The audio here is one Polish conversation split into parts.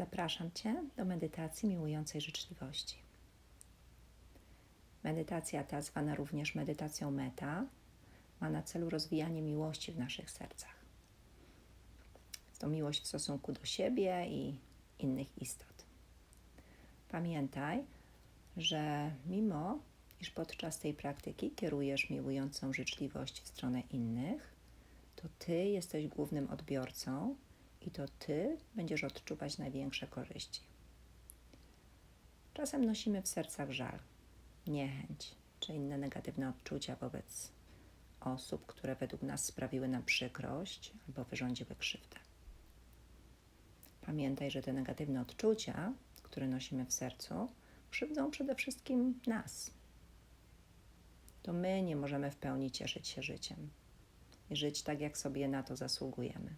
Zapraszam Cię do medytacji miłującej życzliwości. Medytacja ta, zwana również medytacją meta, ma na celu rozwijanie miłości w naszych sercach. To miłość w stosunku do siebie i innych istot. Pamiętaj, że mimo iż podczas tej praktyki kierujesz miłującą życzliwość w stronę innych, to Ty jesteś głównym odbiorcą i to Ty będziesz odczuwać największe korzyści. Czasem nosimy w sercach żal, niechęć czy inne negatywne odczucia wobec osób, które według nas sprawiły nam przykrość albo wyrządziły krzywdę. Pamiętaj, że te negatywne odczucia, które nosimy w sercu, krzywdzą przede wszystkim nas. To my nie możemy w pełni cieszyć się życiem i żyć tak, jak sobie na to zasługujemy.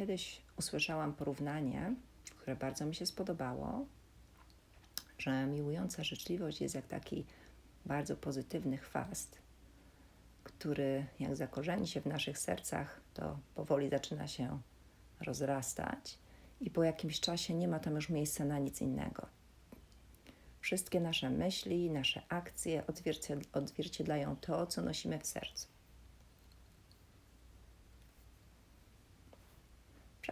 Kiedyś usłyszałam porównanie, które bardzo mi się spodobało, że miłująca życzliwość jest jak taki bardzo pozytywny chwast, który jak zakorzeni się w naszych sercach, to powoli zaczyna się rozrastać i po jakimś czasie nie ma tam już miejsca na nic innego. Wszystkie nasze myśli, nasze akcje odzwierciedlają to, co nosimy w sercu.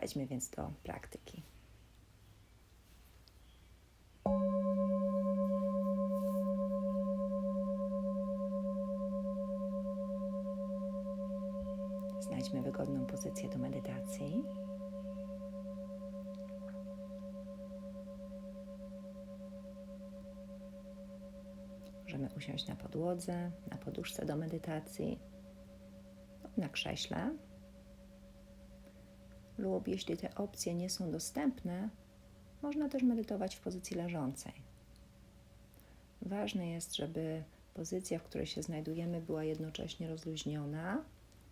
Przejdźmy więc do praktyki. Znajdźmy wygodną pozycję do medytacji. Możemy usiąść na podłodze, na poduszce do medytacji, na krześle lub jeśli te opcje nie są dostępne, można też medytować w pozycji leżącej. Ważne jest, żeby pozycja, w której się znajdujemy, była jednocześnie rozluźniona,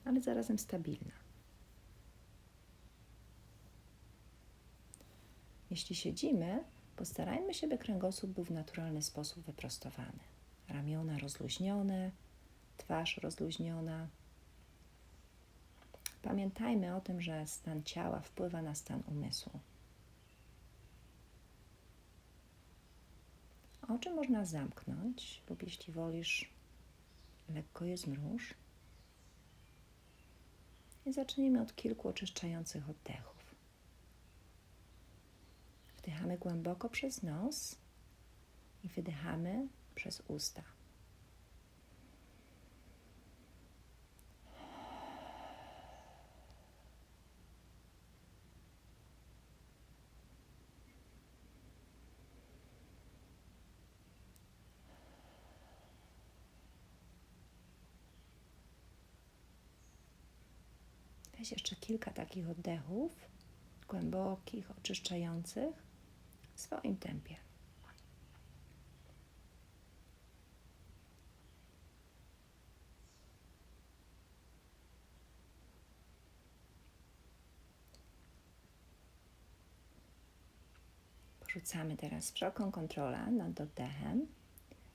ale zarazem stabilna. Jeśli siedzimy, postarajmy się, by kręgosłup był w naturalny sposób wyprostowany. Ramiona rozluźnione, twarz rozluźniona, Pamiętajmy o tym, że stan ciała wpływa na stan umysłu. Oczy można zamknąć, lub jeśli wolisz, lekko je zmruż. I zacznijmy od kilku oczyszczających oddechów. Wdychamy głęboko przez nos i wydychamy przez usta. Weź jeszcze kilka takich oddechów, głębokich, oczyszczających w swoim tempie. Porzucamy teraz wszelką kontrolę nad oddechem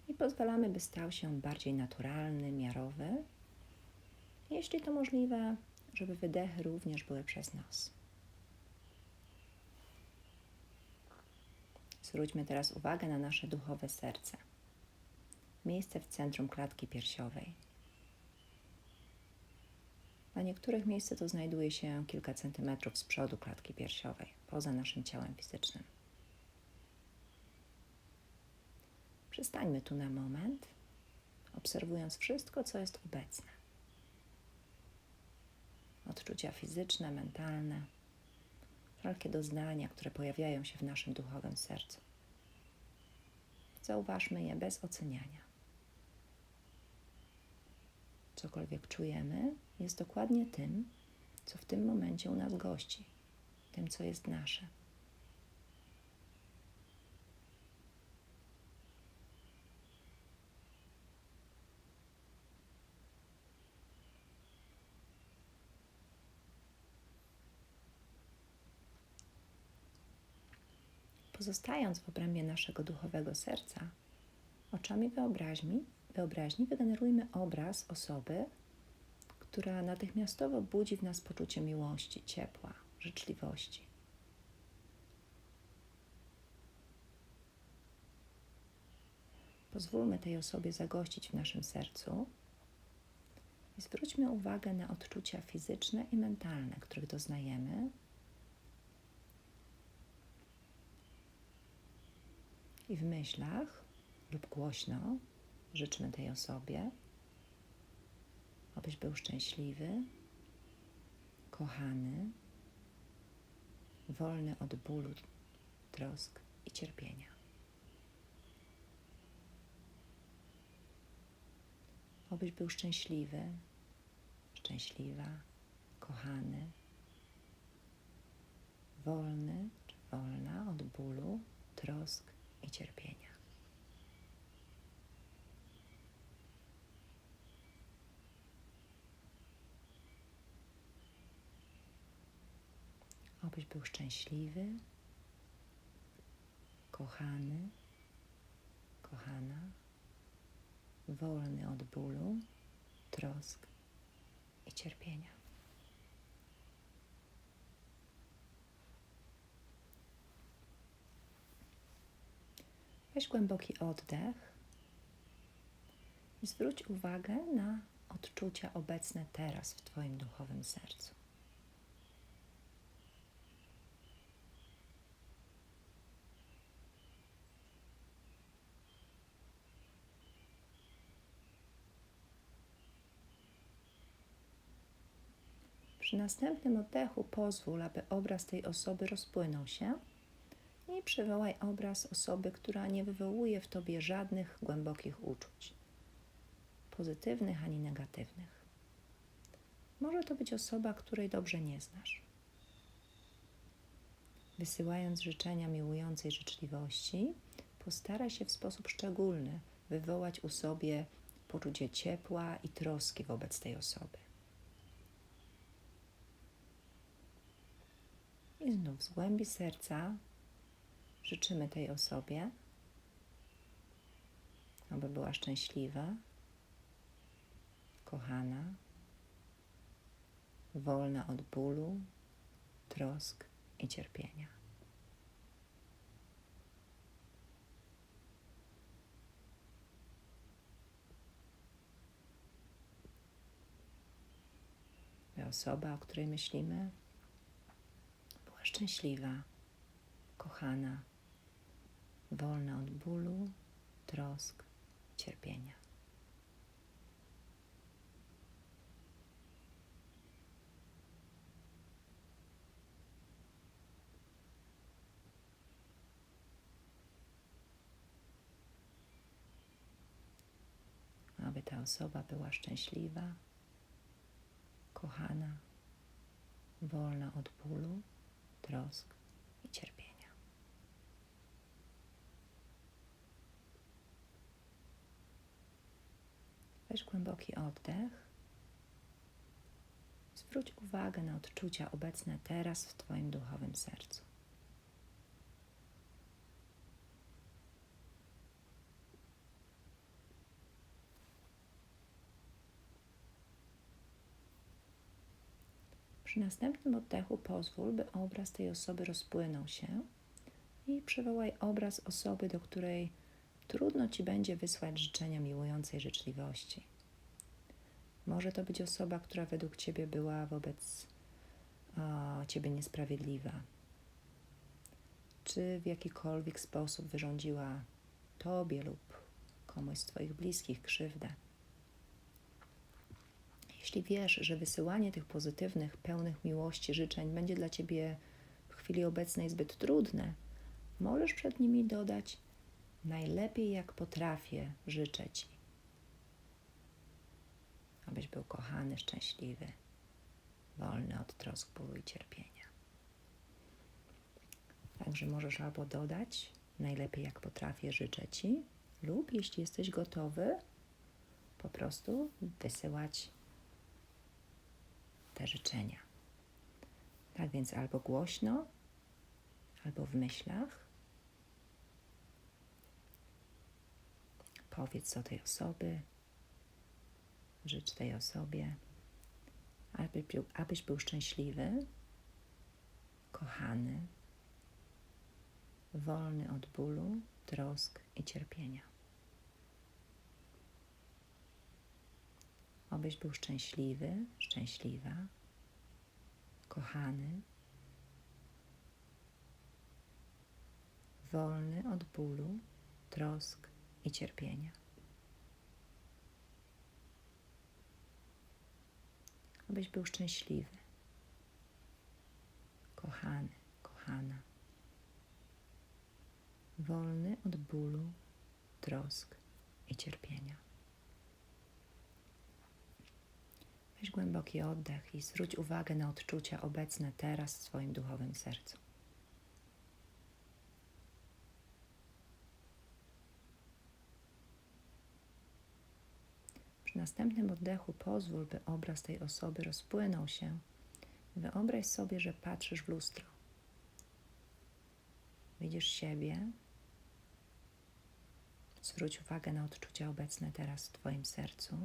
i pozwalamy, by stał się bardziej naturalny, miarowy. Jeśli to możliwe, żeby wydechy również były przez nos. Zwróćmy teraz uwagę na nasze duchowe serce. Miejsce w centrum klatki piersiowej. Na niektórych miejscach to znajduje się kilka centymetrów z przodu klatki piersiowej, poza naszym ciałem fizycznym. Przystańmy tu na moment, obserwując wszystko, co jest obecne odczucia fizyczne, mentalne, wszelkie doznania, które pojawiają się w naszym duchowym sercu. Zauważmy je bez oceniania. Cokolwiek czujemy, jest dokładnie tym, co w tym momencie u nas gości, tym, co jest nasze. Pozostając w obrębie naszego duchowego serca, oczami wyobraźni, wyobraźni wygenerujmy obraz osoby, która natychmiastowo budzi w nas poczucie miłości, ciepła, życzliwości. Pozwólmy tej osobie zagościć w naszym sercu i zwróćmy uwagę na odczucia fizyczne i mentalne, których doznajemy. I w myślach lub głośno życzmy tej osobie, abyś był szczęśliwy, kochany, wolny od bólu, trosk i cierpienia. Obyś był szczęśliwy, szczęśliwa, kochany, wolny wolna od bólu, trosk i cierpienia. Obyś był szczęśliwy, kochany, kochana wolny od bólu, trosk i cierpienia. Weź głęboki oddech i zwróć uwagę na odczucia obecne teraz w Twoim duchowym sercu. Przy następnym oddechu pozwól, aby obraz tej osoby rozpłynął się i przywołaj obraz osoby, która nie wywołuje w tobie żadnych głębokich uczuć, pozytywnych ani negatywnych. Może to być osoba, której dobrze nie znasz. Wysyłając życzenia miłującej życzliwości, postaraj się w sposób szczególny wywołać u sobie poczucie ciepła i troski wobec tej osoby. I znów z głębi serca życzymy tej osobie, aby była szczęśliwa, kochana, wolna od bólu, trosk i cierpienia. Osoba, o której myślimy, szczęśliwa, kochana, wolna od bólu, trosk, cierpienia. Aby ta osoba była szczęśliwa, kochana, wolna od bólu, trosk i cierpienia. Weź głęboki oddech. Zwróć uwagę na odczucia obecne teraz w Twoim duchowym sercu. Przy następnym oddechu pozwól, by obraz tej osoby rozpłynął się i przywołaj obraz osoby, do której trudno Ci będzie wysłać życzenia miłującej życzliwości. Może to być osoba, która według Ciebie była wobec o, Ciebie niesprawiedliwa, czy w jakikolwiek sposób wyrządziła Tobie lub komuś z Twoich bliskich krzywdę. Jeśli wiesz, że wysyłanie tych pozytywnych, pełnych miłości życzeń będzie dla ciebie w chwili obecnej zbyt trudne, możesz przed nimi dodać: Najlepiej jak potrafię, życzę ci, abyś był kochany, szczęśliwy, wolny od trosk, bólu i cierpienia. Także możesz albo dodać: Najlepiej jak potrafię, życzę ci, lub jeśli jesteś gotowy, po prostu wysyłać te życzenia. Tak więc albo głośno, albo w myślach. Powiedz do tej osoby, życz tej osobie, abyś był, abyś był szczęśliwy, kochany, wolny od bólu, trosk i cierpienia. Obyś był szczęśliwy, szczęśliwa, kochany, wolny od bólu, trosk i cierpienia. Abyś był szczęśliwy, kochany, kochana, wolny od bólu, trosk i cierpienia. Weź głęboki oddech i zwróć uwagę na odczucia obecne teraz w swoim duchowym sercu. Przy następnym oddechu pozwól, by obraz tej osoby rozpłynął się. Wyobraź sobie, że patrzysz w lustro. Widzisz siebie. Zwróć uwagę na odczucia obecne teraz w Twoim sercu.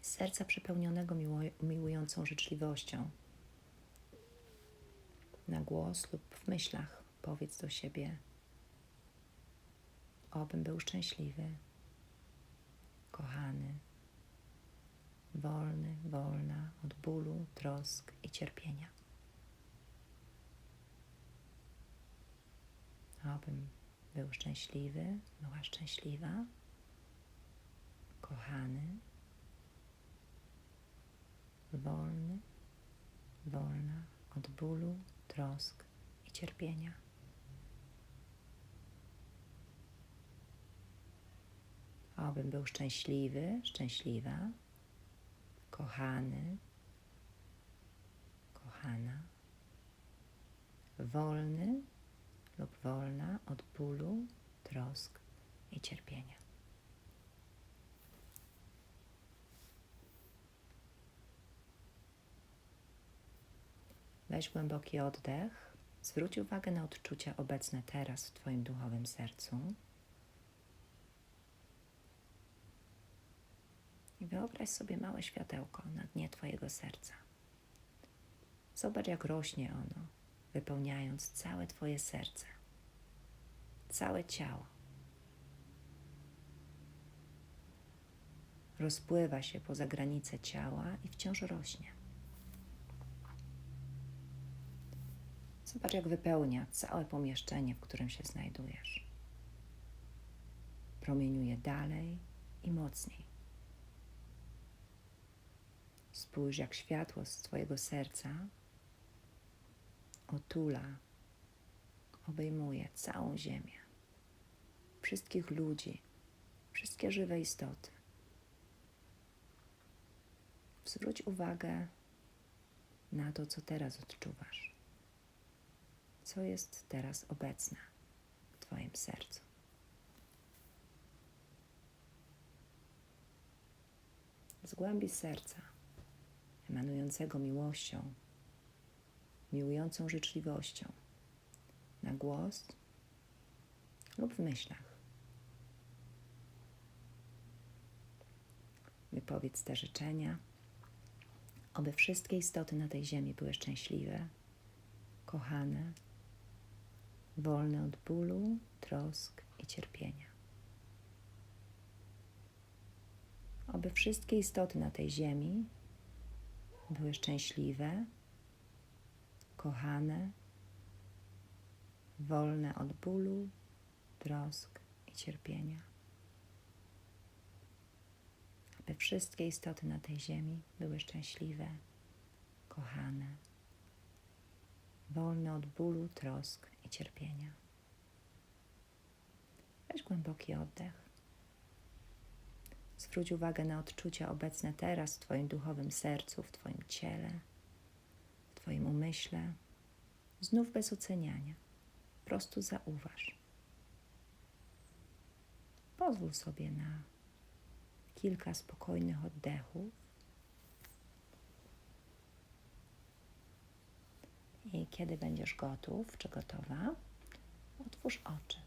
Serca przepełnionego miłującą życzliwością. Na głos lub w myślach powiedz do siebie: Obym był szczęśliwy, kochany, wolny, wolna od bólu, trosk i cierpienia. Obym był szczęśliwy, była szczęśliwa, kochany, wolny, wolna od bólu, trosk i cierpienia. Obym był szczęśliwy, szczęśliwa, kochany, kochana, wolny lub wolna od bólu, trosk i cierpienia. Weź głęboki oddech. Zwróć uwagę na odczucia obecne teraz w Twoim duchowym sercu. Wyobraź sobie małe światełko na dnie Twojego serca. Zobacz, jak rośnie ono, wypełniając całe Twoje serce, całe ciało. Rozpływa się poza granice ciała i wciąż rośnie. Zobacz, jak wypełnia całe pomieszczenie, w którym się znajdujesz. Promieniuje dalej i mocniej. Spójrz, jak światło z Twojego serca otula, obejmuje całą Ziemię, wszystkich ludzi, wszystkie żywe istoty. Zwróć uwagę na to, co teraz odczuwasz co jest teraz obecne w Twoim sercu. Z głębi serca, emanującego miłością, miłującą życzliwością, na głos lub w myślach. Wypowiedz te życzenia, aby wszystkie istoty na tej ziemi były szczęśliwe, kochane, wolne od bólu, trosk i cierpienia. Oby wszystkie istoty na tej ziemi były szczęśliwe, kochane, wolne od bólu, trosk i cierpienia. Aby wszystkie istoty na tej ziemi były szczęśliwe, kochane, wolne od bólu, trosk i cierpienia. Weź głęboki oddech. Zwróć uwagę na odczucia obecne teraz w Twoim duchowym sercu, w Twoim ciele, w Twoim umyśle. Znów bez oceniania. Po prostu zauważ. Pozwól sobie na kilka spokojnych oddechów. I kiedy będziesz gotów czy gotowa, otwórz oczy.